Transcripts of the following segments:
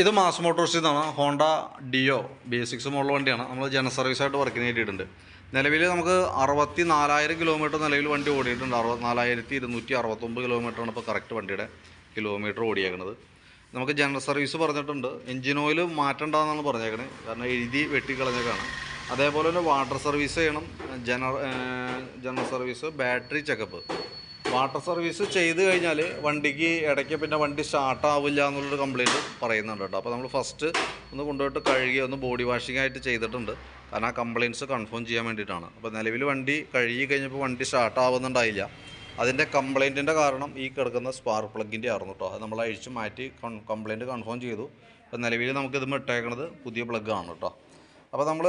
ഇത് മാസ് മോട്ടോഴ്സിൽ നിന്നാണ് Honda Dio B six model വണ്ടിയാണ്. നമ്മൾ ജന സർവീസായിട്ട് വർക്കിന് കയറ്റിയിട്ടുണ്ട് നിലവിൽ നമുക്ക് അറുപത്തി നാലായിരം കിലോമീറ്റർ നിലവിൽ വണ്ടി ഓടിയിട്ടുണ്ട്. അറുപത്തിനാലായിരത്തി ഇരുന്നൂറ്റി അറുപത്തൊമ്പത് കിലോമീറ്ററാണ് ഇപ്പോൾ കറക്റ്റ് വണ്ടിയുടെ കിലോമീറ്റർ ഓടിയേക്കുന്നത് നമുക്ക് ജനറൽ സർവീസ് പറഞ്ഞിട്ടുണ്ട്. എഞ്ചിൻ ഓയിൽ മാറ്റണ്ടെന്നാണ് പറഞ്ഞേക്കണേ. കാരണം എഴുതി വെട്ടിക്കളഞ്ഞേക്കാണ്. അതേപോലെ തന്നെ വാട്ടർ സർവീസ് ചെയ്യണം. General general service battery checkup water service ചെയ്ത് കഴിഞ്ഞാൽ വണ്ടിക്ക് ഇടയ്ക്ക് പിന്നെ വണ്ടി സ്റ്റാർട്ടാവില്ല എന്നുള്ളൊരു കംപ്ലയിന്റ് പറയുന്നുണ്ട് കേട്ടോ. അപ്പോൾ നമ്മൾ ഫസ്റ്റ് ഒന്ന് കൊണ്ടുപോയിട്ട് കഴുകി ഒന്ന് ബോഡി വാഷിംഗ് ആയിട്ട് ചെയ്തിട്ടുണ്ട്. കാരണം ആ കംപ്ലയിന്റ്സ് കൺഫേം ചെയ്യാൻ വേണ്ടിയിട്ടാണ്. അപ്പോൾ നിലവിൽ വണ്ടി കഴുകി കഴിഞ്ഞപ്പോൾ വണ്ടി സ്റ്റാർട്ടാവുന്നുണ്ടായില്ല അതിന്റെ കംപ്ലയിന്റിന്റെ കാരണം ഈ കിടക്കുന്ന സ്പാർക്ക് പ്ലഗിന്റെ ആയിരുന്നു കേട്ടോ. അത് നമ്മൾ അഴിച്ച് മാറ്റി കംപ്ലയിന്റ് കൺഫേം ചെയ്തു. അപ്പോൾ നിലവിൽ നമുക്കിത് ഇട്ടേക്കണത് പുതിയ പ്ലഗ് ആണ് കേട്ടോ. അപ്പോൾ നമ്മൾ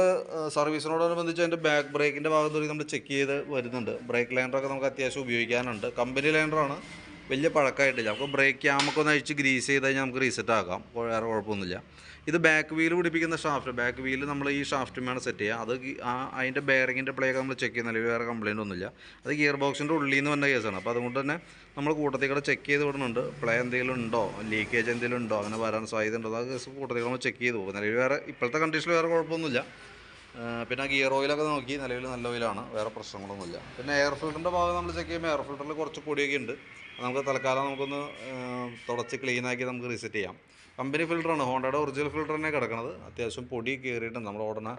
സർവീസിനോടനുബന്ധിച്ച് അതിന്റെ ബാക്ക് ബ്രേക്കിന്റെ ഭാഗത്ത് നമ്മൾ ചെക്ക് ചെയ്ത് വരുന്നുണ്ട്. ബ്രേക്ക് ലൈൻഡറൊക്കെ നമുക്ക് അത്യാവശ്യം ഉപയോഗിക്കാനുണ്ട്. കമ്പനി ലൈനറാണ് വലിയ പഴക്കമായിട്ടില്ല. നമുക്ക് ബ്രേക്ക് ക്യാമൊക്കെ ഒന്ന് അഴിച്ച് ഗ്രീസ് ചെയ്ത് കഴിഞ്ഞാൽ നമുക്ക് റീസെറ്റ് ആക്കാം വേറെ കുഴപ്പമൊന്നുമില്ല. ഇത് ബാക്ക് വീൽ പിടിപ്പിക്കുന്ന ഷാഫ്റ്റ് ബാക്ക് വീൽ നമ്മൾ ഈ ഷാഫ്റ്റുമാണ് സെറ്റ് ചെയ്യുക. അത് ആ അതിന്റെ ബെയറിങ്ങിന്റെ പ്ലേ ഒക്കെ നമ്മൾ ചെക്ക് ചെയ്യുന്നില്ല വേറെ കംപ്ലയിന്റ് ഒന്നുമില്ല. അത് ഗിയർ ബോക്സിന്റെ ഉള്ളിൽ നിന്ന് വന്ന കേസാണ് അപ്പോൾ അതുകൊണ്ട് തന്നെ നമ്മൾ കൂട്ടത്തിൽ കൂടെ ചെക്ക് ചെയ്ത് വിടുന്നുണ്ട്. പ്ലേ എന്തെങ്കിലും ഉണ്ടോ? ലീക്കേജ് എന്തെങ്കിലും ഉണ്ടോ? അങ്ങനെ വരാൻ സാധ്യത ഉണ്ടോ? അത് കൂട്ടത്തിൽ നമ്മൾ ചെക്ക് ചെയ്ത് പോകും. വേറെ ഇപ്പോഴത്തെ കണ്ടീഷനിൽ വേറെ കുഴപ്പമൊന്നുമില്ല. പിന്നെ ഗിയർ ഓയിലൊക്കെ നോക്കി നിലവിൽ നല്ല ഓയിലാണ് വേറെ പ്രശ്നങ്ങളൊന്നുമില്ല. പിന്നെ എയർ ഫിൽറ്ററിന്റെ ഭാഗം നമ്മൾ ചെക്ക് ചെയ്യുമ്പോൾ എയർ ഫിൽറ്ററിൽ കുറച്ച് പൊടിയൊക്കെ ഉണ്ട്. നമുക്ക് തൽക്കാലം നമുക്കൊന്ന് തുടച്ച് ക്ലീനാക്കി നമുക്ക് റീസെറ്റ് ചെയ്യാം. കമ്പനി ഫിൽറ്ററാണ് ഹോണ്ടയുടെ ഒറിജിനൽ ഫിൽറ്റർ തന്നെ കിടക്കുന്നത് അത്യാവശ്യം പൊടി കയറിയിട്ട് നമ്മൾ ഉടനെ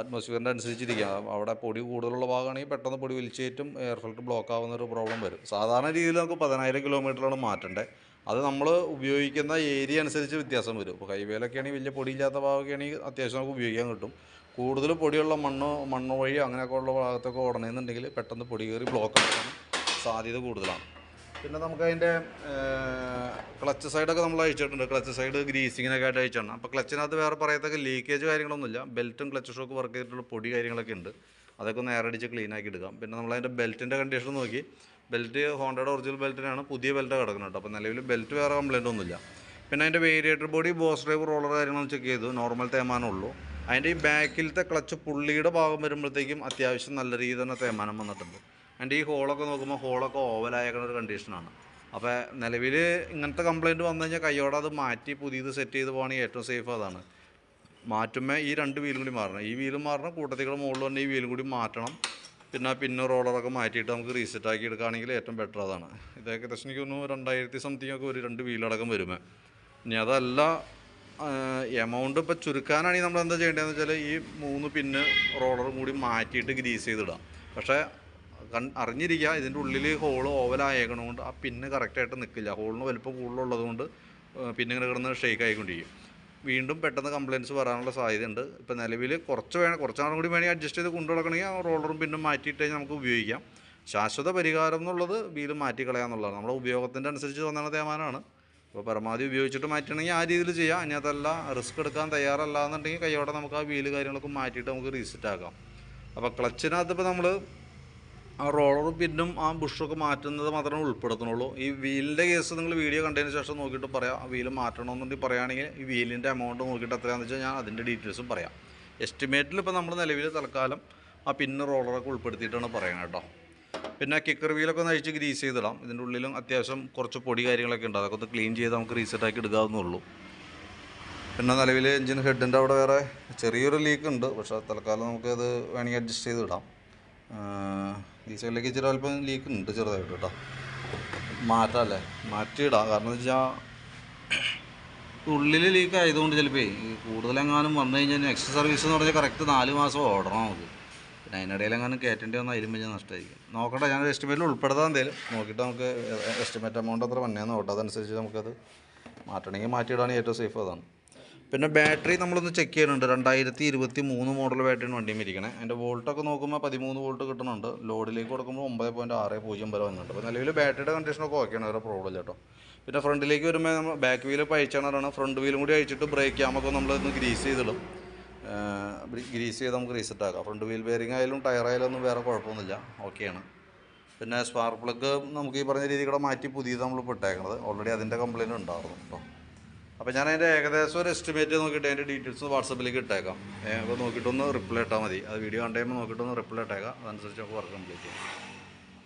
അറ്റ്മോസ്ഫിയറിന്റെ അനുസരിച്ചിരിക്കുക അവിടെ പൊടി കൂടുതലുള്ള ഭാഗമാണെങ്കിൽ പെട്ടെന്ന് പൊടി വലിച്ചേറ്റും എയർ ഫിൽറ്റർ ബ്ലോക്ക് ആവുന്ന ഒരു പ്രോബ്ലം വരും. സാധാരണ രീതിയിൽ നമുക്ക് പതിനായിരം കിലോമീറ്ററാണ് മാറ്റേണ്ടത് അത് നമ്മൾ ഉപയോഗിക്കുന്ന ഏരിയ അനുസരിച്ച് വ്യത്യാസം വരും. ഇപ്പോൾ ഹൈവേയിലൊക്കെ ആണെങ്കിൽ വലിയ പൊടിയില്ലാത്ത ഭാഗമൊക്കെ ആണെങ്കിൽ അത്യാവശ്യം നമുക്ക് ഉപയോഗിക്കാൻ കിട്ടും. കൂടുതൽ പൊടിയുള്ള മണ്ണോ മണ്ണ് വഴി അങ്ങനെയൊക്കെ ഉള്ള ഭാഗത്തൊക്കെ ഓടണമെന്നുണ്ടെങ്കിൽ പെട്ടെന്ന് പൊടി കയറി ബ്ലോക്ക് ആക്കാൻ സാധ്യത കൂടുതലാണ്. പിന്നെ നമുക്ക് അതിന്റെ ക്ലച്ച് സൈഡൊക്കെ നമ്മൾ അഴിച്ചിട്ടുണ്ട്. ക്ലച്ച് സൈഡ് ഗ്രീസിങ്ങിനൊക്കെ ആയിട്ട് അഴിച്ചാണ്. അപ്പോൾ ക്ലച്ചിനകത്ത് വേറെ പറയത്തക്ക ലീക്കേജ് കാര്യങ്ങളൊന്നുമില്ല. ബെൽറ്റും ക്ലച്ച് ഷോക്ക് വർക്ക് ചെയ്തിട്ടുള്ള പൊടി കാര്യങ്ങളൊക്കെ ഉണ്ട്. അതൊക്കെ ഒന്ന് അടിച്ച് ക്ലീൻ ആക്കി എടുക്കാം. പിന്നെ നമ്മൾ അതിന്റെ ബെൽറ്റിന്റെ കണ്ടീഷൻ നോക്കി. ബെൽറ്റ് ഹോണ്ടയുടെ ഒറിജിനൽ ബെൽറ്റിനാണ് പുതിയ ബെൽറ്റ് കിടക്കുന്നത് അപ്പോൾ നിലവിൽ ബെൽറ്റ് വേറെ കംപ്ലൈന്റ് ഒന്നുമില്ല. പിന്നെ അതിന്റെ variator body boss drive roller കാര്യങ്ങളൊന്നും ചെക്ക് ചെയ്തു. നോർമൽ തേമാനമുള്ളൂ അതിന്റെ ഈ ബാക്കിലത്തെ ക്ലച്ച് പുള്ളിയുടെ ഭാഗം വരുമ്പോഴത്തേക്കും അത്യാവശ്യം നല്ല രീതിയിൽ തന്നെ തേമാനം വന്നിട്ടുണ്ട്. അതിന്റെ ഈ ഹോളൊക്കെ നോക്കുമ്പോൾ ഹോളൊക്കെ ഓവലായേക്കുന്ന ഒരു കണ്ടീഷനാണ്. അപ്പോൾ നിലവിൽ ഇങ്ങനത്തെ കംപ്ലയിന്റ് വന്നു കഴിഞ്ഞാൽ കൈയോടെ അത് മാറ്റി പുതിയത് സെറ്റ് ചെയ്ത് പോകണമെങ്കിൽ ഏറ്റവും സേഫ് അതാണ്. മാറ്റുമ്പോൾ ഈ രണ്ട് വീലും കൂടി മാറണം. ഈ വീലും മാറണം കൂട്ടത്തിക്കൂടെ മുകളിൽ തന്നെ ഈ വീലും കൂടി മാറ്റണം. പിന്നെ പിന്നെ റോളറൊക്കെ മാറ്റിയിട്ട് നമുക്ക് റീസെറ്റ് ആക്കി എടുക്കുകയാണെങ്കിൽ ഏറ്റവും ബെറ്റർ അതാണ്. ഇതൊക്കെ ഏകദേശം രണ്ടായിരത്തി സംതിങ് ഒക്കെ ഒരു രണ്ട് വീലടക്കം വരുമേ. ഇനി അതല്ല എമൗണ്ട് ഇപ്പോൾ ചുരുക്കാനാണെങ്കിൽ നമ്മൾ എന്താ ചെയ്യേണ്ടതെന്ന് വെച്ചാൽ ഈ മൂന്ന് പിന്ന് റോളറും കൂടി മാറ്റിയിട്ട് ഗ്രീസ് ചെയ്തിടാം. പക്ഷേ കൺ അറിഞ്ഞിരിക്കുക ഇതിന്റെ ഉള്ളിൽ ഹോൾ ഓവലായേക്കണതുകൊണ്ട് ആ പിന്ന് കറക്റ്റായിട്ട് നിൽക്കില്ല ഹോളിന് വലിപ്പം കൂടുതലുള്ളതുകൊണ്ട് പിന്നെ ഇങ്ങനെ കിടന്ന് ഷേക്ക് ആയിക്കൊണ്ടിരിക്കും. വീണ്ടും പെട്ടെന്ന് കംപ്ലയിൻസ് വരാനുള്ള സാധ്യതയുണ്ട്. ഇപ്പോൾ നിലവിൽ കുറച്ച് വേണം കുറച്ച് നാളും കൂടി വേണമെങ്കിൽ അഡ്ജസ്റ്റ് ചെയ്ത് കൊണ്ടു നടക്കണമെങ്കിൽ ആ റോളറും പിന്നും മാറ്റിയിട്ട് നമുക്ക് ഉപയോഗിക്കാം. ശാശ്വത പരിഹാരം എന്നുള്ളത് വീൽ മാറ്റിക്കളയാന്നുള്ളതാണ്. നമ്മുടെ ഉപയോഗത്തിന്റെ അനുസരിച്ച് തോന്നുന്ന തേമാനമാണ് അപ്പോൾ പരമാവധി ഉപയോഗിച്ചിട്ട് മാറ്റണമെങ്കിൽ ആ രീതിയിൽ ചെയ്യാം. ഇനി അതല്ല റിസ്ക് എടുക്കാൻ തയ്യാറല്ല എന്നുണ്ടെങ്കിൽ കൈയോടെ നമുക്ക് ആ വീൽ കാര്യങ്ങളൊക്കെ മാറ്റിയിട്ട് നമുക്ക് റീസെറ്റ് ആക്കാം. അപ്പോൾ ക്ലച്ചിനകത്ത് ഇപ്പോൾ നമ്മൾ ആ റോളറും പിന്നും ആ ബുഷൊക്കെ മാറ്റുന്നത് മാത്രമേ ഉൾപ്പെടുത്തുന്നുള്ളൂ. ഈ വീലിന്റെ കേസ് നിങ്ങൾ വീഡിയോ കണ്ടതിന് ശേഷം നോക്കിയിട്ട് പറയാം. ആ വീൽ മാറ്റണമെന്നുണ്ടെങ്കിൽ പറയുകയാണെങ്കിൽ ഈ വീലിന്റെ എമൗണ്ട് നോക്കിയിട്ട് എത്രയാണെന്ന് വെച്ചാൽ ഞാൻ അതിന്റെ ഡീറ്റെയിൽസും പറയാം. എസ്റ്റിമേറ്റിൽ ഇപ്പോൾ നമ്മൾ നിലവിൽ തൽക്കാലം ആ പിന്ന് റോളറൊക്കെ ഉൾപ്പെടുത്തിയിട്ടാണ് പറയുന്നത് കേട്ടോ. പിന്നെ കിക്കർ വീലൊക്കെ ഒന്ന് അഴിച്ച് ഗ്രീസ് ചെയ്തിടാം. ഇതിന്റെ ഉള്ളിലും അത്യാവശ്യം കുറച്ച് പൊടി കാര്യങ്ങളൊക്കെ ഉണ്ട്. അതൊക്കെ ഒന്ന് ക്ലീൻ ചെയ്ത് നമുക്ക് റീസെറ്റ് ആക്കി എടുക്കാവുന്നുള്ളൂ പിന്നെ നിലവിൽ എഞ്ചിൻ ഹെഡിന്റെ അവിടെ വേറെ ചെറിയൊരു ലീക്ക് ഉണ്ട്. പക്ഷേ തൽക്കാലം നമുക്കത് വേണമെങ്കിൽ അഡ്ജസ്റ്റ് ചെയ്ത് ഇടാം. ഈ സൈഡിലേക്ക് ഇച്ചിരി അല്പം ലീക്ക് ഉണ്ട് ചെറുതായിട്ട് കേട്ടോ. മാറ്റാമല്ലേ മാറ്റിയിടാം. കാരണം എന്ന് വെച്ചാൽ ഉള്ളിൽ ലീക്ക് ആയതുകൊണ്ട് ചിലപ്പോൾ കൂടുതലെങ്ങാനും വന്നു കഴിഞ്ഞാൽ നെക്സ്റ്റ് സർവീസ് എന്ന് പറഞ്ഞാൽ കറക്റ്റ് നാല് മാസം ഓടണം നമുക്ക്. പിന്നെ അതിനിടയിൽ എങ്ങാനും കയറ്റേണ്ടി വന്നാൽ അതിലും വലിയ നഷ്ടമായിരിക്കും. നോക്കട്ടെ ഞാൻ എസ്റ്റിമേറ്റിൽ ഉൾപ്പെടുത്താൻ എന്തെങ്കിലും നോക്കിയിട്ട് നമുക്ക് എസ്റ്റിമേറ്റ് എമൗണ്ട് അത്ര വന്നേന്ന് നോക്കട്ടെ. അതനുസരിച്ച് നമുക്കത് മാറ്റണമെങ്കിൽ മാറ്റിയിടാണ് ഏറ്റവും സേഫ് അതാണ്. പിന്നെ ബാറ്ററി നമ്മളൊന്ന് ചെക്ക് ചെയ്യുന്നുണ്ട്. രണ്ടായിരത്തി ഇരുപത്തി മൂന്ന് മോഡൽ ബാറ്ററിയാണ് വണ്ടിയും ഇരിക്കണേ. അതിന്റെ വോൾട്ടൊക്കെ നോക്കുമ്പോൾ പതിമൂന്ന് വോൾട്ട് കിട്ടുന്നുണ്ട് ലോഡിലേക്ക് കൊടുക്കുമ്പോൾ ഒമ്പത് പോയിന്റ് ആറ് പൂജ്യം വരെ വന്നിട്ടുണ്ട്. അപ്പോൾ നിലവിൽ ബാറ്ററിയുടെ കണ്ടീഷനൊക്കെ ഓക്കെയാണ് വേറെ പ്രോബ്ലം കേട്ടോ. പിന്നെ ഫ്രണ്ടിലേക്ക് വരുമ്പോൾ നമ്മൾ ബാക്ക് വീൽ അയച്ചാണ് ഫ്രണ്ട് വീലും കൂടി അയച്ചിട്ട് ബ്രേക്ക് ക്യാമൊക്കെ നമ്മളൊന്ന് ഗ്രീസ് ചെയ്തിടും. ഗ്രീസ് ചെയ്ത് നമുക്ക് റീസെറ്റ് ആക്കാം. ഫ്രണ്ട് വീൽ ബെയറിംഗ് ആയാലും ടയർ ആയാലും ഒന്നും വേറെ കുഴപ്പമൊന്നുമില്ല. ഓക്കെയാണ് പിന്നെ സ്പാർക്ക് പ്ലഗ് നമുക്ക് ഈ പറഞ്ഞ രീതിയിൽ കൂടെ മാറ്റി പുതിയത് നമ്മൾ ഇട്ടേക്കണത്. ഓൾറെഡി അതിന്റെ കംപ്ലയിന്റ് ഉണ്ടായിരുന്നു കേട്ടോ അപ്പോൾ ഞാൻ അതിന്റെ ഏകദേശം ഒരു എസ്റ്റിമേറ്റ് നോക്കിയിട്ട് അതിന്റെ ഡീറ്റെയിൽസ് വാട്സപ്പിലേക്ക് ഇട്ടേക്കാം. അപ്പോൾ നോക്കിയിട്ടൊന്ന് റിപ്ലൈ ഇട്ടാൽ മതി. അത് വീഡിയോ കണ്ടു കഴിയുമ്പോൾ നോക്കിയിട്ടൊന്ന് റിപ്ലൈ ഇട്ടേക്കാം. അതനുസരിച്ച് നമുക്ക് വർക്ക് കംപ്ലീറ്റ് ചെയ്യാം.